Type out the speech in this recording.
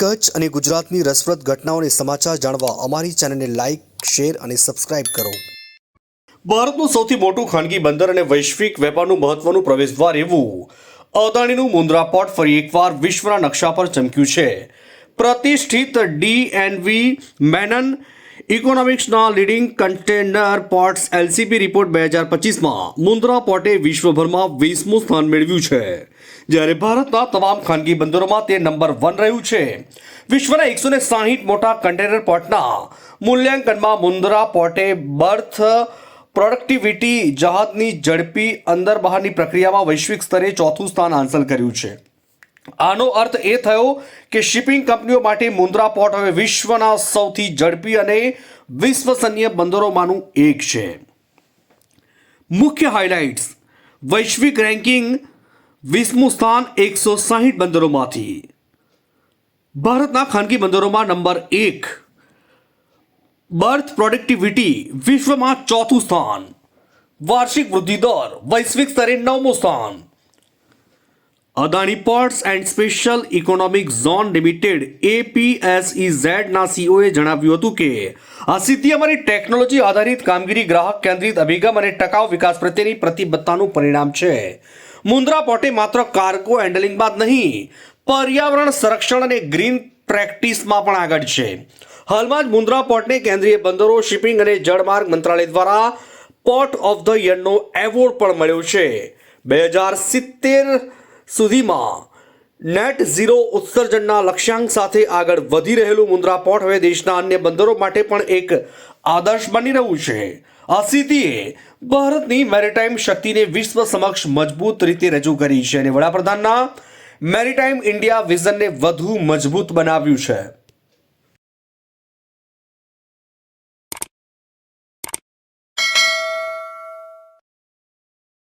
કચ્છ અને ગુજરાતની રસપ્રદ ઘટનાઓને સમાચાર જાણવા અમારી ચેનલને લાઇક શેર અને સબસ્ક્રાઇબ કરો. ભારતનું સૌથી મોટું ખાનગી બંદર અને વૈશ્વિક વેપારનું મહત્વનું પ્રવેશદ્વાર એવું. અદાણીનું મુન્દ્રા પોર્ટ ફરી એકવાર વિશ્વના નકશા પર ચમક્યું છે. પ્રતિષ્ઠિત DNV Menon ઇકોનોમિક્સના leading container ports LCP report બે હજાર પચીસમાં મુન્દ્રા પોર્ટે વિશ્વભરમાં વીસમું સ્થાન મેળવ્યું છે. જ્યારે ભારતના તમામ ખાનગી બંદરોમાં તે નંબર વન રહ્યું છે. વિશ્વના એકસો ને સાહીઠ મોટા કન્ટેનર પોર્ટના મૂલ્યાંકનમાં મુન્દ્રા પોર્ટે બર્થ, પ્રોડક્ટિવિટી, જહાજની ઝડપી અંદર બહારની પ્રક્રિયામાં વૈશ્વિક સ્તરે ચોથું સ્થાન હાંસલ કર્યું છે. આનો અર્થ એ થયો કે શિપિંગ કંપનીઓ માટે મુન્દ્રા પોર્ટ હવે વિશ્વના સૌથી ઝડપી અને વિશ્વસનીય બંદરોમાંનું એક છે. મુખ્ય હાઇલાઇટ્સ વૈશ્વિક રેન્કિંગ વીસમું સ્થાન એકસો સાહીઠ બંદરોમાંથી. ભારતના ખાનગી બંદરોમાં નંબર એક. બર્થ પ્રોડક્ટિવિટી વિશ્વમાં ચોથું સ્થાન. વાર્ષિક વૃદ્ધિ દર વૈશ્વિક સ્તરે નવમું સ્થાન. Adani ports and special economic zone limited APSEZ ના સીઓએ જણાવ્યું હતું કે, આ સિદ્ધિ અમારી ટેકનોલોજી આધારિત કામગીરી ગ્રાહક કેન્દ્રિત અભિગમ અને ટકાઉ વિકાસ પ્રત્યેની પ્રતિબદ્ધતાનું પરિણામ છે. મુન્દ્રા પોર્ટે માત્ર કાર્ગો હેન્ડલિંગ બાદ નહીં, પર્યાવરણ સંરક્ષણ અને ગ્રીન પ્રેક્ટિસમાં પણ આગળ છે. હાલમાં જ મુન્દ્રા પોર્ટને કેન્દ્રીય બંદરો, શિપિંગ અને જળમાર્ગ મંત્રાલય દ્વારા પોર્ટ ઓફ ધ યરનો એવોર્ડ પણ મળ્યો છે. બે હજાર સિત્તેર સુધીમાં નેટ ઝીરો ઉત્સર્જનના લક્ષ્યાંક સાથે આગળ વધી રહેલું મુન્દ્રા પોર્ટ હવે દેશના અન્ય બંદરો માટે પણ એક આદર્શ બની રહ્યું છે. આ સિદ્ધિએ ભારતની મેરીટાઈમ શક્તિને વિશ્વ સમક્ષ મજબૂત રીતે રજૂ કરી છે અને વડાપ્રધાનના મેરીટાઈમ ઇન્ડિયા વિઝનને વધુ મજબૂત બનાવ્યું છે.